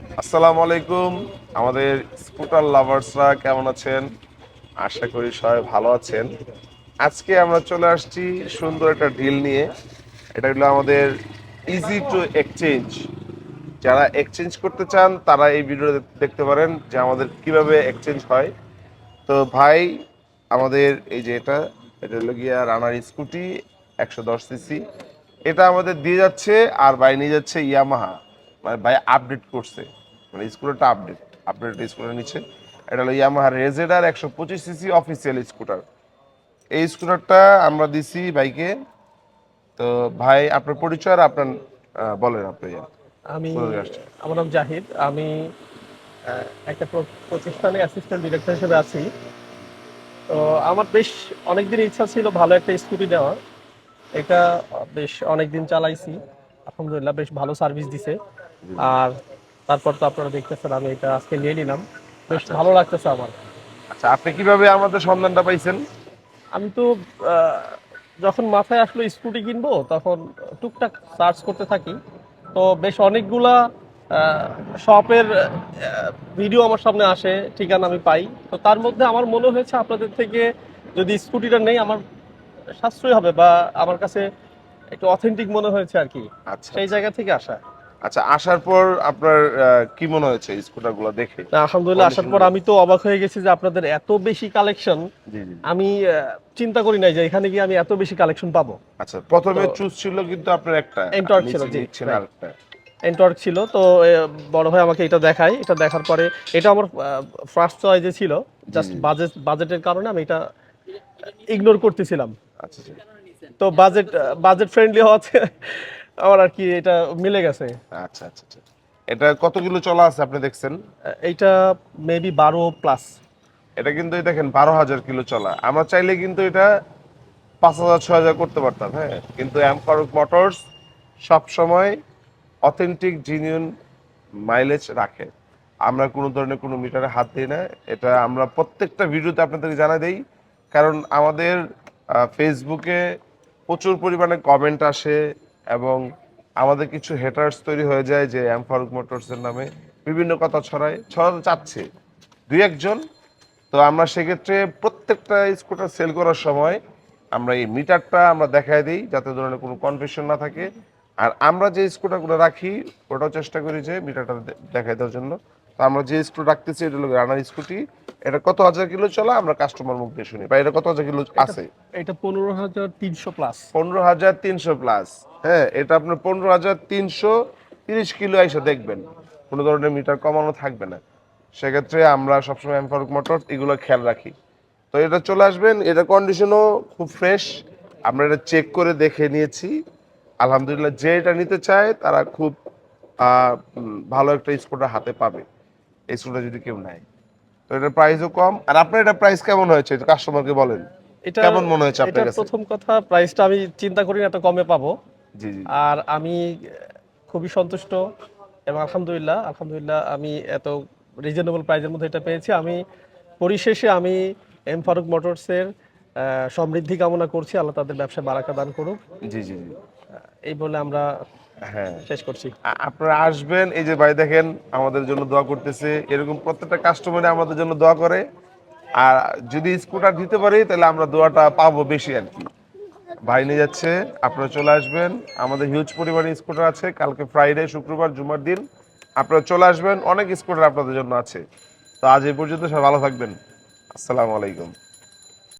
আসসালামু আলাইকুম। আমাদের স্কুটার লাভার্সরা কেমন আছেন? আশা করি সবাই ভালো আছেন। আজকে আমরা চলে আসছি সুন্দর একটা ডিল নিয়ে। এটা হলো আমাদের ইজি টু এক্সচেঞ্জ যারা এক্সচেঞ্জ করতে চান, তারা এই ভিডিও দেখতে পারেন যে আমাদের কীভাবে এক্সচেঞ্জ হয়। তো ভাই, আমাদের এই যে এটা এটা হলো গিয়া রানার স্কুটি একশো দশ সিসি এটা আমাদের দিয়ে যাচ্ছে আর ভাই নিয়ে যাচ্ছে ইয়ামাহা মানে ভাই আপডেট করছে। মানে স্কুটারটা আপডেট আপডেট স্কুটার নিচ্ছে। এটা হলো ইয়ামাহা রেজেডার একশো পঁচিশ সিসি অফিসিয়াল স্কুটার এই স্কুটারটা আমরা দিছি বাইকে তো ভাই আপনার পরিচয় আর আপনার বলেন আপনি। আমি আমার নাম জাহিদ। আমি একটা প্রতিষ্ঠানে অ্যাসিস্ট্যান্ট ডিরেক্টর হিসেবে আছি। তো আমার বেশ অনেকদিন ইচ্ছা ছিল ভালো একটা স্কুটি নেওয়ার। এটা বেশ অনেকদিন চালাইছি। আলহামদুলিল্লাহ বেশ ভালো সার্ভিস দিছে। আর তারপর তো আপনারা দেখতেছেন আমি এটা আজকে নিয়ে নিলাম। বেশ ভালো লাগতেছে আমার। আচ্ছা আপনি কীভাবে আমাদের সন্ধানটা পাইছেন? আমি তো যখন মাথায় আসলো স্কুটি কিনবো তখন টুকটাক সার্চ করতে থাকি। তো বেশ অনেকগুলা শপের ভিডিও আমার সামনে আসে ঠিকানা আমি পাই। তো তার মধ্যে আমার মনে হয়েছে আপনাদের থেকে যদি স্কুটিটা নেই আমার সাশ্রয় হবে বা আমার কাছে একটু অথেন্টিক মনে হয়েছে আর কি। আচ্ছা সেই জায়গা থেকে আসা। আচ্ছা আসার পর আপনার কি মনে হয়েছে স্কুটারগুলো দেখে? না, আলহামদুলিল্লাহ আসার পর আমি তো অবাক হয়ে গেছি যে আপনাদের এত বেশি কালেকশন আমি চিন্তা করি নাই যে এখানে গিয়ে আমি এত বেশি কালেকশন পাবো। আচ্ছা প্রথমে চুজ ছিল কিন্তু আপনার একটা নিচে ছিল, জি. আরেকটা। এন্টর্ক ছিল তো বড় ভাই আমাকে এটা দেখায়। এটা দেখার পরে এটা আমার ফার্স্ট চয়েসে ছিল। জাস্ট বাজেট বাজেটের কারণে আমি এটা ইগনোর করতেছিলাম। আচ্ছা আচ্ছা। তো বাজেট বাজেট ফ্রেন্ডলি হওয়াতে আমার আর কি এটা মিলে গেছে। আচ্ছা আচ্ছা আচ্ছা। এটা কত কিলো চলা আছে আপনি দেখছেন? এইটা মেবি বারো প্লাস এটা কিন্তু এই দেখেন বারো হাজার কিলো চলা। আমরা চাইলে কিন্তু এটা পাঁচ হাজার ছ হাজার করতে পারতাম হ্যাঁ? কিন্তু এম ফারুক মোটরস সবসময় অথেন্টিক জিনিয়ন মাইলেজ রাখে। আমরা কোনো ধরনের কোনো মিটারে হাত দিই না। এটা আমরা প্রত্যেকটা ভিডিওতে আপনাদেরকে জানাই দেই। কারণ আমাদের ফেসবুকে প্রচুর পরিমাণে কমেন্ট আসে। এবং আমাদের কিছু হেটার্স তৈরি হয়ে যায় যে এম ফারুক মোটরসের নামে। বিভিন্ন কথা ছড়ায়, ছড়াতে চাচ্ছে দুই একজন। তো আমরা সেক্ষেত্রে প্রত্যেকটা স্কুটার সেল করার সময় আমরা এই মিটারটা আমরা দেখাই দিই যাতে ধরনের কোনো কনফিউশন না থাকে। আর আমরা যে স্কুটারগুলো রাখি, ওটাও চেষ্টা করি যে মিটারটা দেখাই দেওয়ার জন্য। তো আমরা যে স্কুটি রাখতেছি এটা হলো রানার স্কুটি। এটা কত হাজার কিলো চলা? আমরা কাস্টমার মুখ দিয়ে শুনি। বা এটা কত হাজার কিলো আছে? এটা পনেরো হাজার তিনশো প্লাস পনেরো হাজার তিনশো প্লাস হ্যাঁ এটা আপনার পনেরো হাজার তিনশো তিরিশ কিলো এসে দেখবেন। কোনো ধরনের মিটার কমানো থাকবে না। সেক্ষেত্রে আমরা সবসময় এম ফারুক মোটর এগুলো খেয়াল রাখি। তো এটা চলে আসবেন এটা কন্ডিশনও খুব ফ্রেশ আমরা এটা চেক করে দেখে নিয়েছি। আলহামদুলিল্লাহ যে এটা নিতে চায় তারা খুব ভালো একটা স্কুটার হাতে পাবে। এই স্কুটার যদি কেউ নেয়। তো এটার প্রাইসও কম। আর আপনার এটা প্রাইস কেমন হয়েছে? কাস্টমারকে বলেন। এটা কেমন মনে হয়েছে আপনার এটা কাছে? প্রথম কথা প্রাইসটা আমি চিন্তা করি না এত কমে পাবো। জি জি। আর আমি খুবই সন্তুষ্ট এবং আলহামদুলিল্লাহ আলহামদুলিল্লাহ আমি এত রিজনেবল প্রাইজের মধ্যে এটা পেয়েছি। আমি পরিশেষে আমি এম ফারুক মোটরসের সমৃদ্ধি কামনা করছি। আল্লাহ তাদের ব্যবসায় বারাকা দান করুক। জি জি এই বলে আমরা শেষ করছি। আপনারা আসবেন এই যে ভাই দেখেন আমাদের জন্য দোয়া করতেছে। এরকম প্রত্যেকটা কাস্টমারে আমাদের জন্য দোয়া করে। আর যদি স্কুটার দিতে পারি তাহলে আমরা দোয়াটা পাবো বেশি আর কি। ভাই নিয়ে যাচ্ছে আপনারা চলে আসবেন। আমাদের হিউজ পরিমাণে স্কুটার আছে। কালকে ফ্রাইডে শুক্রবার জুমার দিন। আপনারা চলে আসবেন অনেক স্কুটার আপনাদের জন্য আছে। তো আজ এই পর্যন্ত সব ভালো থাকবেন। আসসালামু আলাইকুম।